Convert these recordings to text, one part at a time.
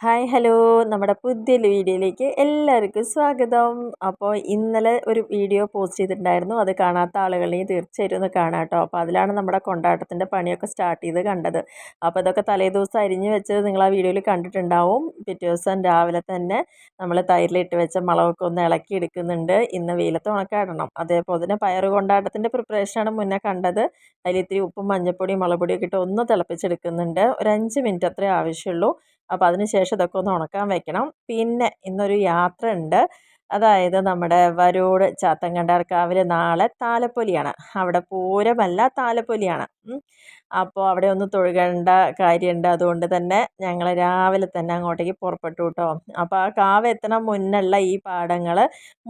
Hi hello. നമ്മുടെ പുതിയ വീഡിയോയിലേക്ക് എല്ലാവർക്കും സ്വാഗതം. അപ്പോൾ ഇന്നലെ ഒരു വീഡിയോ പോസ്റ്റ് ചെയ്തിട്ടുണ്ടായിരുന്നു. അത് കാണാത്ത ആളുകളെയും തീർച്ചയായിട്ടും ഒന്ന് കാണാം കേട്ടോ. അപ്പോൾ അതിലാണ് നമ്മുടെ കൊണ്ടാട്ടത്തിന്റെ പണിയൊക്കെ സ്റ്റാർട്ട് ചെയ്ത് കണ്ടത്. അപ്പോൾ ഇതൊക്കെ തലേദിവസം അരിഞ്ഞ് വെച്ചത് നിങ്ങൾ ആ വീഡിയോയിൽ കണ്ടിട്ടുണ്ടാവും. പിറ്റേ ദിവസം രാവിലെ തന്നെ നമ്മൾ തൈരിലിട്ട് വെച്ച മുളകൊക്കെ ഒന്ന് ഇളക്കി എടുക്കുന്നുണ്ട്. ഇന്ന് വെയിലത്ത് ഉണക്കാടണം അതേപോലെ തന്നെ പയറ് കൊണ്ടാട്ടത്തിന്റെ പ്രിപ്പറേഷനാണ് മുന്നേ കണ്ടത്. അതിൽ ഇത്തിരി ഉപ്പും മഞ്ഞപ്പൊടിയും മുളകുപൊടിയൊക്കെ ഇട്ട് ഒന്ന് തിളപ്പിച്ചെടുക്കുന്നുണ്ട്. ഒരു അഞ്ച് മിനിറ്റ് അത്രേ ആവശ്യമുള്ളൂ. അപ്പോൾ അതിന് ശേഷം ഇതൊക്കെ ഒന്ന് ഉണക്കാൻ വെക്കണം. പിന്നെ ഇന്നൊരു യാത്ര ഉണ്ട് അതായത് നമ്മുടെ വരോട് ചാത്തങ്കണ്ടാർക്കാവിൽ നാളെ താലപ്പൊലിയാണ്. അവിടെ പൂരമല്ല താലപ്പൊലിയാണ്. അപ്പോൾ അവിടെ ഒന്ന് തൊഴുകേണ്ട കാര്യമുണ്ട് അതുകൊണ്ട് തന്നെ ഞങ്ങൾ രാവിലെ തന്നെ അങ്ങോട്ടേക്ക് പുറപ്പെട്ടു കേട്ടോ അപ്പോൾ ആ കാവ് എത്തണ മുന്നുള്ള ഈ പാടങ്ങൾ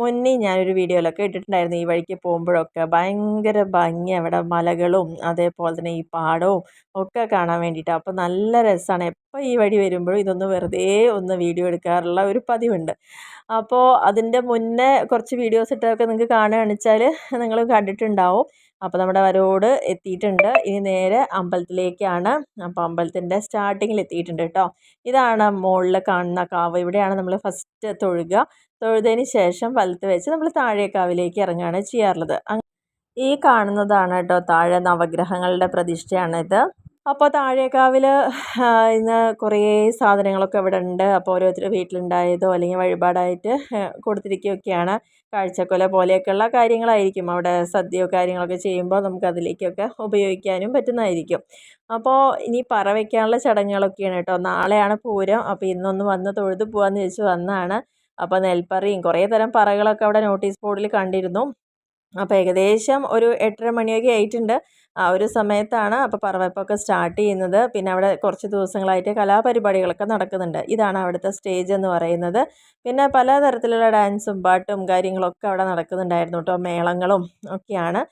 മുന്നേ ഞാനൊരു വീഡിയോയിലൊക്കെ ഇട്ടിട്ടുണ്ടായിരുന്നു ഈ വഴിക്ക് പോകുമ്പോഴൊക്കെ. ഭയങ്കര ഭംഗി അവിടെ മലകളും അതേപോലെ തന്നെ ഈ പാടവും ഒക്കെ കാണാൻ വേണ്ടിയിട്ട്. അപ്പോൾ നല്ല രസമാണ് എപ്പോൾ ഈ വഴി വരുമ്പോഴും ഇതൊന്ന് വെറുതെ ഒന്ന് വീഡിയോ എടുക്കാറുള്ള ഒരു പതിവുണ്ട്. അപ്പോൾ അതിന്റെ മുന്നേ കുറച്ച് വീഡിയോസ് ഇട്ടതൊക്കെ നിങ്ങൾക്ക് കാണുകയാണെന്ന് വെച്ചാൽ നിങ്ങൾ കണ്ടിട്ടുണ്ടാവും. അപ്പോൾ നമ്മുടെ വരോട് എത്തിയിട്ടുണ്ട്. ഇനി നേരെ അമ്പലത്തിലേക്കാണ്. അപ്പോൾ അമ്പലത്തിന്റെ സ്റ്റാർട്ടിങ്ങിൽ എത്തിയിട്ടുണ്ട് കേട്ടോ. ഇതാണ് മുകളിൽ കാണുന്ന കാവ്. ഇവിടെയാണ് നമ്മൾ ഫസ്റ്റ് തൊഴുക. തൊഴുതതിന് ശേഷം വലത്ത് വെച്ച് നമ്മൾ താഴേക്കാവിലേക്ക് ഇറങ്ങുകയാണ് ചെയ്യാറുള്ളത്. ഈ കാണുന്നതാണ് കേട്ടോ താഴെ നവഗ്രഹങ്ങളുടെ പ്രതിഷ്ഠയാണിത്. അപ്പോൾ താഴേക്കാവിൽ ഇന്ന് കുറേ സാധനങ്ങളൊക്കെ ഇവിടെ ഉണ്ട് അപ്പോൾ ഓരോരുത്തർ വീട്ടിലുണ്ടായതോ അല്ലെങ്കിൽ വഴിപാടായിട്ട് കൊടുത്തിരിക്കുകയൊക്കെയാണ്. കാഴ്ചക്കൊല പോലെയൊക്കെയുള്ള കാര്യങ്ങളായിരിക്കും. അവിടെ സദ്യയോ കാര്യങ്ങളൊക്കെ ചെയ്യുമ്പോൾ നമുക്ക് അതിലേക്കൊക്കെ ഉപയോഗിക്കാനും പറ്റുന്നതായിരിക്കും. അപ്പോൾ ഇനി പറ വയ്ക്കാനുള്ള ചടങ്ങുകളൊക്കെയാണ് കേട്ടോ. നാളെയാണ് പൂരം. അപ്പോൾ ഇന്നൊന്ന് വന്ന് തൊഴുത് പോകാമെന്ന് ചോദിച്ച് വന്നാണ് അപ്പോൾ നെൽപ്പറയും കുറേ തരം പറകളൊക്കെ അവിടെ നോട്ടീസ് ബോർഡിൽ കണ്ടിരുന്നു. അപ്പോൾ ഏകദേശം ഒരു എട്ടര മണിയൊക്കെ ആയിട്ടുണ്ട്. ആ ഒരു സമയത്താണ് അപ്പോൾ പറവപ്പൊക്കെ സ്റ്റാർട്ട് ചെയ്യുന്നത്. പിന്നെ അവിടെ കുറച്ച് ദിവസങ്ങളായിട്ട് കലാപരിപാടികളൊക്കെ നടക്കുന്നുണ്ട്. ഇതാണ് അവിടുത്തെ സ്റ്റേജ് എന്ന് പറയുന്നത്. പിന്നെ പലതരത്തിലുള്ള ഡാൻസും പാട്ടും കാര്യങ്ങളൊക്കെ അവിടെ നടക്കുന്നുണ്ടായിരുന്നു കേട്ടോ. മേളങ്ങളും ഒക്കെയാണ്.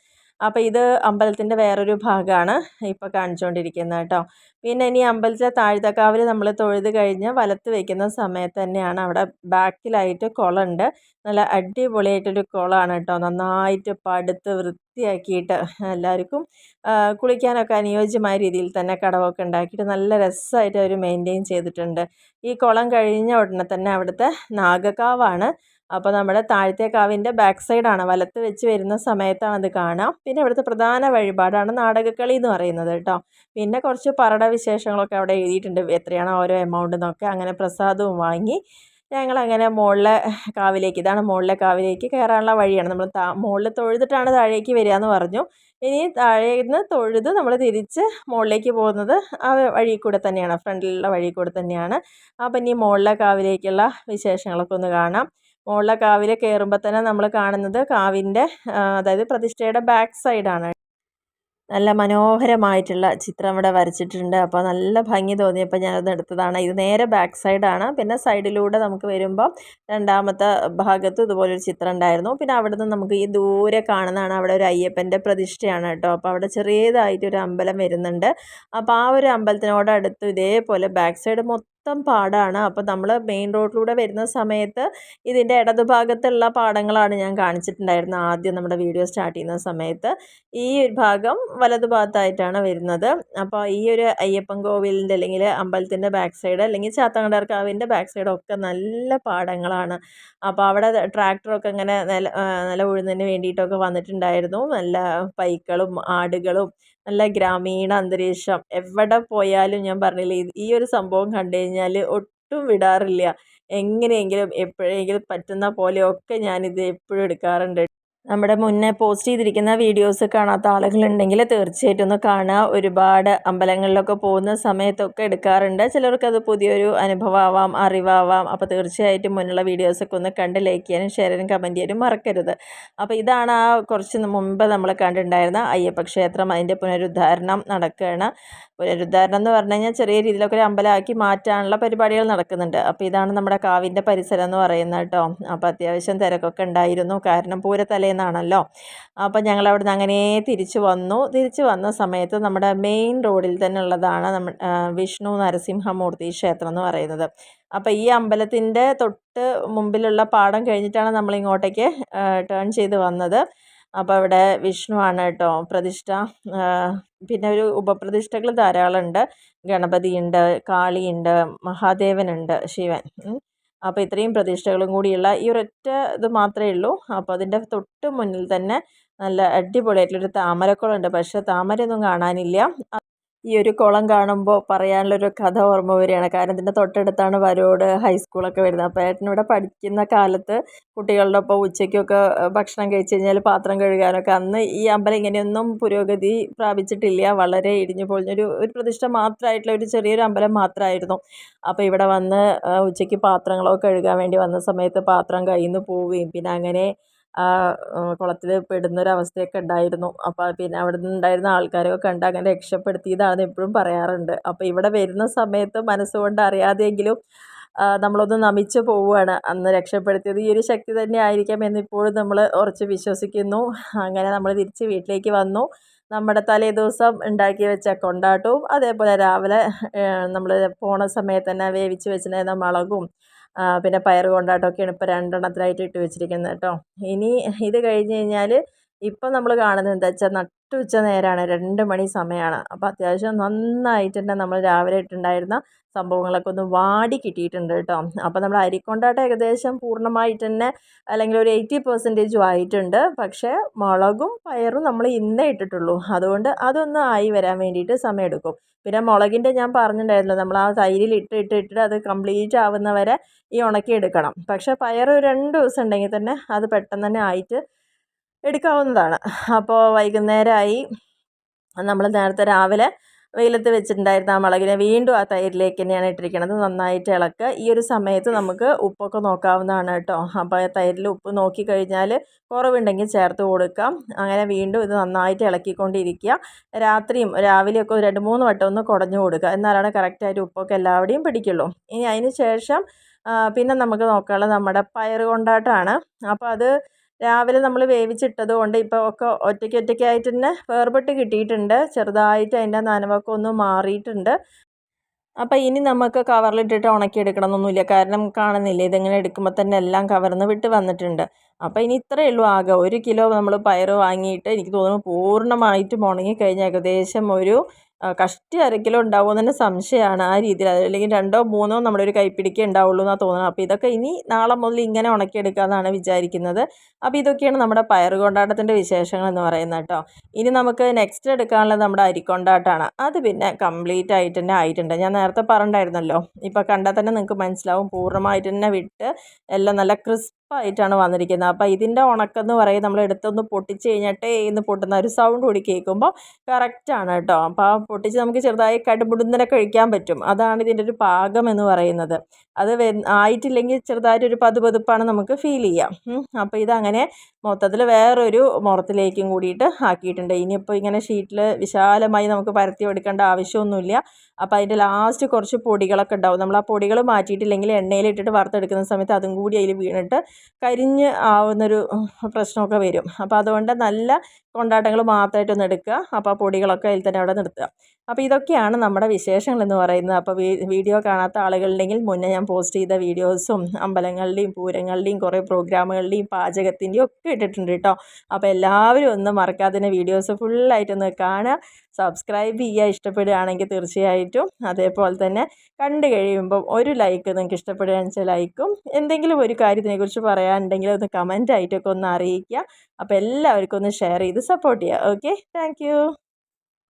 അപ്പോൾ ഇത് അമ്പലത്തിന്റെ വേറൊരു ഭാഗമാണ് ഇപ്പോൾ കാണിച്ചുകൊണ്ടിരിക്കുന്നത് കേട്ടോ പിന്നെ ഇനി അമ്പലത്തിലെ താഴ്ത്തക്കാവിൽ നമ്മൾ തൊഴുത് കഴിഞ്ഞ് വലത്ത് വയ്ക്കുന്ന സമയത്ത് തന്നെയാണ് അവിടെ ബാക്കിലായിട്ട് കുളമുണ്ട് നല്ല അടിപൊളിയായിട്ടൊരു കുളമാണ് കേട്ടോ നന്നായിട്ട് പടുത്ത് വൃത്തിയാക്കിയിട്ട് എല്ലാവർക്കും കുളിക്കാനൊക്കെ അനുയോജ്യമായ രീതിയിൽ തന്നെ കടവൊക്കെ ഉണ്ടാക്കിയിട്ട് നല്ല രസമായിട്ട് അവർ മെയിന്റെയിൻ ചെയ്തിട്ടുണ്ട്. ഈ കുളം കഴിഞ്ഞ ഉടനെ തന്നെ അവിടുത്തെ നാഗക്കാവാണ്. അപ്പോൾ നമ്മുടെ താഴത്തെ കാവിന്റെ ബാക്ക് സൈഡാണ് വലത്ത് വെച്ച് വരുന്ന സമയത്താണ് അത് കാണാം. പിന്നെ ഇവിടുത്തെ പ്രധാന വഴിപാടാണ് നാടകക്കളി എന്ന് പറയുന്നത് കേട്ടോ. പിന്നെ കുറച്ച് പറട വിശേഷങ്ങളൊക്കെ അവിടെ എഴുതിയിട്ടുണ്ട്. എത്രയാണ് ഓരോ എമൗണ്ട് എന്നൊക്കെ. അങ്ങനെ പ്രസാദവും വാങ്ങി ഞങ്ങളങ്ങനെ മുകളിലെ കാവിലേക്ക് ഇതാണ് മുകളിലെ കാവിലേക്ക് കയറാനുള്ള വഴിയാണ്. നമ്മൾ താ മുകളിൽ തൊഴുതിട്ടാണ് താഴേക്ക് വരിക എന്ന് പറഞ്ഞു. ഇനി താഴെ നിന്ന് തൊഴുത് നമ്മൾ തിരിച്ച് മുകളിലേക്ക് പോകുന്നത് ആ വഴി കൂടെ തന്നെയാണ്. ഫ്രണ്ടിലുള്ള വഴി കൂടെ തന്നെയാണ്. അപ്പം ഇനി മുകളിലെ കാവിലേക്കുള്ള വിശേഷങ്ങളൊക്കെ ഒന്ന് കാണാം. മുകളിലെ കാവിൽ കയറുമ്പോൾ തന്നെ നമ്മൾ കാണുന്നത് കാവിന്റെ അതായത് പ്രതിഷ്ഠയുടെ ബാക്ക് സൈഡാണ് നല്ല മനോഹരമായിട്ടുള്ള ചിത്രം ഇവിടെ വരച്ചിട്ടുണ്ട്. അപ്പോൾ നല്ല ഭംഗി തോന്നിയപ്പോൾ ഞാനത് എടുത്തതാണ്. ഇത് നേരെ ബാക്ക് സൈഡാണ് പിന്നെ സൈഡിലൂടെ നമുക്ക് വരുമ്പോൾ രണ്ടാമത്തെ ഭാഗത്ത് ഇതുപോലൊരു ചിത്രം ഉണ്ടായിരുന്നു. പിന്നെ അവിടെ നിന്ന് നമുക്ക് ഈ ദൂരെ കാണുന്നതാണ് അവിടെ ഒരു അയ്യപ്പന്റെ പ്രതിഷ്ഠയാണ് കേട്ടോ. അപ്പോൾ അവിടെ ചെറിയതായിട്ട് ഒരു അമ്പലം വരുന്നുണ്ട്. അപ്പോൾ ആ ഒരു അമ്പലത്തിനോടടുത്ത് ഇതേപോലെ ബാക്ക് സൈഡ് മൊത്തം മൊത്തം പാടാണ്. അപ്പോൾ നമ്മൾ മെയിൻ റോഡിലൂടെ വരുന്ന സമയത്ത് ഇതിന്റെ ഇടതുഭാഗത്തുള്ള പാടങ്ങളാണ് ഞാൻ കാണിച്ചിട്ടുണ്ടായിരുന്നത് ആദ്യം നമ്മുടെ വീഡിയോ സ്റ്റാർട്ട് ചെയ്യുന്ന സമയത്ത്. ഈ ഒരു ഭാഗം വലതുഭാഗത്തായിട്ടാണ് വരുന്നത്. അപ്പോൾ ഈ ഒരു അയ്യപ്പൻ കോവിലിന്റെ അല്ലെങ്കിൽ അമ്പലത്തിന്റെ ബാക്ക് സൈഡ് അല്ലെങ്കിൽ ചാത്തങ്കണ്ടർക്കാവിന്റെ ബാക്ക് സൈഡ് ഒക്കെ നല്ല പാടങ്ങളാണ്. അപ്പോൾ അവിടെ ട്രാക്ടറൊക്കെ ഇങ്ങനെ നില നില ഉഴുന്നതിന് വേണ്ടിയിട്ടൊക്കെ വന്നിട്ടുണ്ടായിരുന്നു. നല്ല പൈക്കളും ആടുകളും നല്ല ഗ്രാമീണ അന്തരീക്ഷം. എവിടെ പോയാലും ഞാൻ പറഞ്ഞില്ലേ ഈ ഒരു സംഭവം കണ്ടു കഴിഞ്ഞാൽ ഒട്ടും വിടാറില്ല. എങ്ങനെയെങ്കിലും എപ്പോഴെങ്കിലും പറ്റുന്ന പോലെയൊക്കെ ഞാനിത് എപ്പോഴും എടുക്കാറുണ്ട്. നമ്മുടെ മുന്നേ പോസ്റ്റ് ചെയ്തിരിക്കുന്ന വീഡിയോസ് കാണാത്ത ആളുകളുണ്ടെങ്കിൽ തീർച്ചയായിട്ടും ഒന്ന് കാണുക. ഒരുപാട് അമ്പലങ്ങളിലൊക്കെ പോകുന്ന സമയത്തൊക്കെ എടുക്കാറുണ്ട്. ചിലർക്കത് പുതിയൊരു അനുഭവമാവാം അറിവാവാം. അപ്പോൾ തീർച്ചയായിട്ടും മുന്നുള്ള വീഡിയോസൊക്കെ ഒന്ന് കണ്ട് ലൈക്ക് ചെയ്യാനും ഷെയർ ചെയ്യാനും കമന്റ് ചെയ്യാനും മറക്കരുത്. അപ്പോൾ ഇതാണ് ആ കുറച്ച് മുമ്പ് നമ്മൾ കണ്ടിട്ടുണ്ടായിരുന്ന അയ്യപ്പ ക്ഷേത്രം. അതിന്റെ പുനരുദ്ധാരണം നടക്കുകയാണ്. പുനരുദ്ധാരണം എന്ന് പറഞ്ഞു കഴിഞ്ഞാൽ ചെറിയ രീതിയിലൊക്കെ ഒരു അമ്പലമാക്കി മാറ്റാനുള്ള പരിപാടികൾ നടക്കുന്നുണ്ട്. അപ്പോൾ ഇതാണ് നമ്മുടെ കാവിന്റെ പരിസരം എന്ന് പറയുന്നത് കേട്ടോ. അപ്പോൾ അത്യാവശ്യം തിരക്കൊക്കെ ഉണ്ടായിരുന്നു. കാരണം പൂരത്തലേന്നാണല്ലോ അപ്പോൾ ഞങ്ങൾ അവിടുന്ന് അങ്ങനെ തിരിച്ചു വന്നു. തിരിച്ചു വന്ന സമയത്ത് നമ്മുടെ മെയിൻ റോഡിൽ തന്നെ ഉള്ളതാണ് നമ്മ വിഷ്ണു നരസിംഹമൂർത്തി ക്ഷേത്രം എന്ന് പറയുന്നത്. അപ്പോൾ ഈ അമ്പലത്തിന്റെ തൊട്ട് മുമ്പിലുള്ള പാടം കഴിഞ്ഞിട്ടാണ് നമ്മൾ ഇങ്ങോട്ടേക്ക് ടേൺ ചെയ്ത് വന്നത്. അപ്പോൾ അവിടെ വിഷ്ണു ആണ് കേട്ടോ പ്രതിഷ്ഠ പിന്നെ ഒരു ഉപപ്രതിഷ്ഠകൾ ധാരാളം ഉണ്ട് ഗണപതിയുണ്ട് കാളിയുണ്ട് മഹാദേവനുണ്ട് ശിവൻ. അപ്പോൾ ഇത്രയും പ്രതീക്ഷകളും കൂടിയുള്ള ഈ ഒരൊറ്റ ഇത് മാത്രമേ ഉള്ളൂ. അപ്പോൾ അതിന്റെ തൊട്ട് മുന്നിൽ തന്നെ നല്ല അടിപൊളിയായിട്ടുള്ളൊരു താമരക്കുളമുണ്ട് പക്ഷേ താമരയൊന്നും കാണാനില്ല. ഈ ഒരു കുളം കാണുമ്പോൾ പറയാനുള്ളൊരു കഥ ഓർമ്മ വരികയാണ്. കാരണം ഇതിന്റെ തൊട്ടടുത്താണ് വരോട് ഹൈസ്കൂളൊക്കെ വരുന്നത്. അപ്പോൾ ഏട്ടൻ ഇവിടെ പഠിക്കുന്ന കാലത്ത് കുട്ടികളുടെ ഒപ്പം ഉച്ചയ്ക്കൊക്കെ ഭക്ഷണം കഴിച്ച് കഴിഞ്ഞാൽ പാത്രം കഴുകാനൊക്കെ അന്ന് ഈ അമ്പലം ഇങ്ങനെയൊന്നും പുരോഗതി പ്രാപിച്ചിട്ടില്ല. വളരെ ഇടിഞ്ഞു പൊളിഞ്ഞൊരു ഒരു പ്രതിഷ്ഠ മാത്രമായിട്ടുള്ള ഒരു ചെറിയൊരു അമ്പലം മാത്രമായിരുന്നു. അപ്പോൾ ഇവിടെ വന്ന് ഉച്ചയ്ക്ക് പാത്രങ്ങളൊക്കെ കഴുകാൻ വേണ്ടി വന്ന സമയത്ത് പാത്രം കയ്യിൽ നിന്ന് പോവുകയും. പിന്നെ അങ്ങനെ ആ കുളത്തിൽ പെടുന്നൊരവസ്ഥയൊക്കെ ഉണ്ടായിരുന്നു. അപ്പോൾ പിന്നെ അവിടെ നിന്നുണ്ടായിരുന്ന ആൾക്കാരൊക്കെ കണ്ട് അങ്ങനെ രക്ഷപ്പെടുത്തിയതാണെന്ന് എപ്പോഴും പറയാറുണ്ട്. അപ്പോൾ ഇവിടെ വരുന്ന സമയത്ത് മനസ്സുകൊണ്ട് അറിയാതെയെങ്കിലും നമ്മളൊന്ന് നമിച്ച് പോവുകയാണ്. അന്ന് രക്ഷപ്പെടുത്തിയത് ഈ ഒരു ശക്തി തന്നെ ആയിരിക്കാം എന്നിപ്പോഴും നമ്മൾ ഉറച്ച് വിശ്വസിക്കുന്നു. അങ്ങനെ നമ്മൾ തിരിച്ച് വീട്ടിലേക്ക് വന്നു. നമ്മുടെ തലേ ദിവസം ഉണ്ടാക്കി വെച്ച കൊണ്ടാട്ടവും അതേപോലെ രാവിലെ നമ്മൾ പോണ സമയത്ത് തന്നെ വേവിച്ച് വെച്ചിട്ടുണ്ടായിരുന്ന മുളകും പിന്നെ പയർ കൊണ്ടാട്ടമൊക്കെയാണ് ഇപ്പോൾ രണ്ടെണ്ണത്തിലായിട്ട് ഇട്ട് വെച്ചിരിക്കുന്നത് കേട്ടോ. ഇനി ഇത് കഴിഞ്ഞ് കഴിഞ്ഞാൽ ഇപ്പം നമ്മൾ കാണുന്നത് എന്താ വെച്ചാൽ നട്ടുച്ച നേരമാണ് രണ്ട് മണി സമയമാണ് അപ്പോൾ അത്യാവശ്യം നന്നായിട്ട് തന്നെ നമ്മൾ രാവിലെ ഇട്ടുണ്ടായിരുന്ന സംഭവങ്ങളൊക്കെ ഒന്ന് വാടി കിട്ടിയിട്ടുണ്ട് കേട്ടോ. അപ്പോൾ നമ്മൾ അരിക്കൊണ്ടാട്ടം ഏകദേശം പൂർണമായിട്ട് തന്നെ അല്ലെങ്കിൽ ഒരു എയ്റ്റി പെർസെന്റേജും ആയിട്ടുണ്ട്. പക്ഷേ മുളകും പയറും നമ്മൾ ഇന്നേ ഇട്ടിട്ടുള്ളൂ. അതുകൊണ്ട് അതൊന്ന് ആയി വരാൻ വേണ്ടിയിട്ട് സമയമെടുക്കും. പിന്നെ മുളകിന്റെ ഞാൻ പറഞ്ഞിട്ടുണ്ടായിരുന്നല്ലോ നമ്മൾ ആ തൈരിൽ ഇട്ട് ഇട്ട് ഇട്ടിട്ട് അത് കംപ്ലീറ്റ് ആവുന്നവരെ ഈ ഉണക്കി എടുക്കണം പക്ഷേ പയർ രണ്ട് ദിവസം ഉണ്ടെങ്കിൽ തന്നെ അത് പെട്ടെന്ന് തന്നെ ആയിട്ട് എടുക്കാവുന്നതാണ്. അപ്പോൾ വൈകുന്നേരമായി നമ്മൾ നേരത്തെ രാവിലെ വെയിലത്ത് വെച്ചിട്ടുണ്ടായിരുന്ന ആ മുളകിനെ വീണ്ടും ആ തൈരിലേക്ക് തന്നെയാണ് ഇട്ടിരിക്കുന്നത് നന്നായിട്ട് ഇളക്കുക ഈ ഒരു സമയത്ത് നമുക്ക് ഉപ്പൊക്കെ നോക്കാവുന്നതാണ് കേട്ടോ. അപ്പോൾ തൈരിൽ ഉപ്പ് നോക്കി കഴിഞ്ഞാൽ കുറവുണ്ടെങ്കിൽ ചേർത്ത് കൊടുക്കാം. അങ്ങനെ വീണ്ടും ഇത് നന്നായിട്ട് ഇളക്കിക്കൊണ്ടിരിക്കുക. രാത്രിയും രാവിലെയൊക്കെ ഒരു രണ്ട് മൂന്ന് വട്ടം ഒന്ന് കുടഞ്ഞു കൊടുക്കുക. എന്നാലാണ് കറക്റ്റായിട്ട് ഉപ്പൊക്കെ എല്ലാവിടെയും പിടിക്കുള്ളൂ. ഇനി അതിന് ശേഷം പിന്നെ നമുക്ക് നോക്കാനുള്ളത് നമ്മുടെ പയർ കൊണ്ടാട്ടമാണ്. അപ്പോൾ അത് രാവിലെ നമ്മൾ വേവിച്ചിട്ടത് കൊണ്ട് ഇപ്പോൾ ഒക്കെ ഒറ്റയ്ക്ക് ഒറ്റയ്ക്കായിട്ട് തന്നെ വേർപെട്ട് കിട്ടിയിട്ടുണ്ട്. ചെറുതായിട്ട് അതിന്റെ നനവൊക്കെ ഒന്ന് മാറിയിട്ടുണ്ട്. അപ്പോൾ ഇനി നമുക്ക് കവറിലിട്ടിട്ട് ഉണക്കിയെടുക്കണം എന്നൊന്നുമില്ല. കാരണം കാണുന്നില്ല ഇതിങ്ങനെ എടുക്കുമ്പോൾ തന്നെ എല്ലാം കവർന്ന് വിട്ട് വന്നിട്ടുണ്ട്. അപ്പോൾ ഇനി ഇത്രയേ ഉള്ളൂ ആകെ. ഒരു കിലോ നമ്മൾ പയർ വാങ്ങിയിട്ട് എനിക്ക് തോന്നുന്നു പൂർണമായിട്ടും ഉണങ്ങിക്കഴിഞ്ഞാൽ ഏകദേശം ഒരു കഷ്ടി അര ഉണ്ടാവുമോ തന്നെ സംശയമാണ് ആ രീതിയിൽ. അല്ലെങ്കിൽ രണ്ടോ മൂന്നോ നമ്മുടെ ഒരു കൈപ്പിടിക്കേ ഉണ്ടാവുള്ളൂ എന്നാണ് തോന്നുന്നത്. അപ്പോൾ ഇതൊക്കെ ഇനി നാളെ മുതൽ ഇങ്ങനെ ഉണക്കിയെടുക്കാമെന്നാണ് വിചാരിക്കുന്നത്. അപ്പോൾ ഇതൊക്കെയാണ് നമ്മുടെ പയർ കൊണ്ടാട്ടത്തിന്റെ വിശേഷങ്ങൾ എന്ന് പറയുന്നത് കേട്ടോ. ഇനി നമുക്ക് നെക്സ്റ്റ് എടുക്കാനുള്ളത് നമ്മുടെ അരിക്കൊണ്ടാട്ടമാണ്. അത് പിന്നെ കംപ്ലീറ്റ് ആയിട്ട് തന്നെ ആയിട്ടുണ്ട്. ഞാൻ നേരത്തെ പറഞ്ഞിട്ടുണ്ടായിരുന്നല്ലോ. ഇപ്പോൾ കണ്ടാൽ തന്നെ നിങ്ങൾക്ക് മനസ്സിലാവും. പൂർണമായിട്ട് തന്നെ വിട്ട് എല്ലാം നല്ല ക്രിസ്പ് ആയിട്ടാണ് വന്നിരിക്കുന്നത്. അപ്പോൾ ഇതിന്റെ ഉണക്കെന്ന് പറയും നമ്മൾ എടുത്തൊന്ന് പൊട്ടിച്ച് കഴിഞ്ഞിട്ടേ ഇന്ന് പൊട്ടുന്ന ഒരു സൗണ്ട് കൂടി കേൾക്കുമ്പോൾ കറക്റ്റാണ് കേട്ടോ. അപ്പോൾ ആ പൊട്ടിച്ച് നമുക്ക് ചെറുതായി കടുമുടുന്നനെ കഴിക്കാൻ പറ്റും. അതാണ് ഇതിന്റെ ഒരു പാകം എന്ന് പറയുന്നത്. അത് ആയിട്ടില്ലെങ്കിൽ ചെറുതായിട്ട് ചെറുതായിട്ടൊരു പതുപതുപ്പാണ് നമുക്ക് ഫീൽ ചെയ്യാം. അപ്പോൾ ഇതങ്ങനെ മൊത്തത്തിൽ വേറൊരു മുറത്തിലേക്കും കൂടിയിട്ട് ആക്കിയിട്ടുണ്ട്. ഇനിയിപ്പോൾ ഇങ്ങനെ ഷീറ്റിൽ വിശാലമായി നമുക്ക് പരത്തി എടുക്കേണ്ട ആവശ്യമൊന്നുമില്ല. അപ്പോൾ അതിന്റെ ലാസ്റ്റ് കുറച്ച് പൊടികളൊക്കെ ഉണ്ടാവും. നമ്മൾ ആ പൊടികൾ മാറ്റിയിട്ടില്ലെങ്കിൽ എണ്ണയിലിട്ടിട്ട് വറുത്തെടുക്കുന്ന സമയത്ത് അതും കൂടി അതിൽ വീണിട്ട് കരിഞ്ഞ് ആവുന്നൊരു പ്രശ്നമൊക്കെ വരും. അപ്പോൾ അതുകൊണ്ട് നല്ല കൊണ്ടാട്ടങ്ങൾ മാത്രമായിട്ടൊന്ന് എടുക്കുക. അപ്പോൾ ആ പൊടികളൊക്കെ അതിൽ തന്നെ അവിടെ നിർത്തുക. അപ്പോൾ ഇതൊക്കെയാണ് നമ്മുടെ വിശേഷങ്ങൾ എന്ന് പറയുന്നത്. അപ്പോൾ വീഡിയോ കാണാത്ത ആളുകളുണ്ടെങ്കിൽ മുന്നേ ഞാൻ പോസ്റ്റ് ചെയ്ത വീഡിയോസും അമ്പലങ്ങളുടെയും പൂരങ്ങളുടെയും കുറേ പ്രോഗ്രാമുകളുടെയും പാചകത്തിന്റെയും ഒക്കെ ഇട്ടിട്ടുണ്ട് കേട്ടോ. അപ്പോൾ എല്ലാവരും ഒന്ന് മറക്കാതെ വീഡിയോസ് ഫുള്ളായിട്ടൊന്ന് കാണുക. സബ്സ്ക്രൈബ് ചെയ്യുക ഇഷ്ടപ്പെടുകയാണെങ്കിൽ തീർച്ചയായിട്ടും. അതേപോലെ തന്നെ കണ്ടു കഴിയുമ്പം ഒരു ലൈക്ക് നിങ്ങൾക്ക് ഇഷ്ടപ്പെടുകയാണെന്ന് വെച്ചാൽ ലൈക്കും. എന്തെങ്കിലും ഒരു കാര്യത്തിനെക്കുറിച്ച് പറയാനുണ്ടെങ്കിൽ ഒന്ന് കമന്റ് ആയിട്ടൊക്കെ ഒന്ന് അറിയിക്കുക. അപ്പോൾ എല്ലാവർക്കും ഒന്ന് ഷെയർ ചെയ്ത് സപ്പോർട്ട് ചെയ്യുക. Okay thank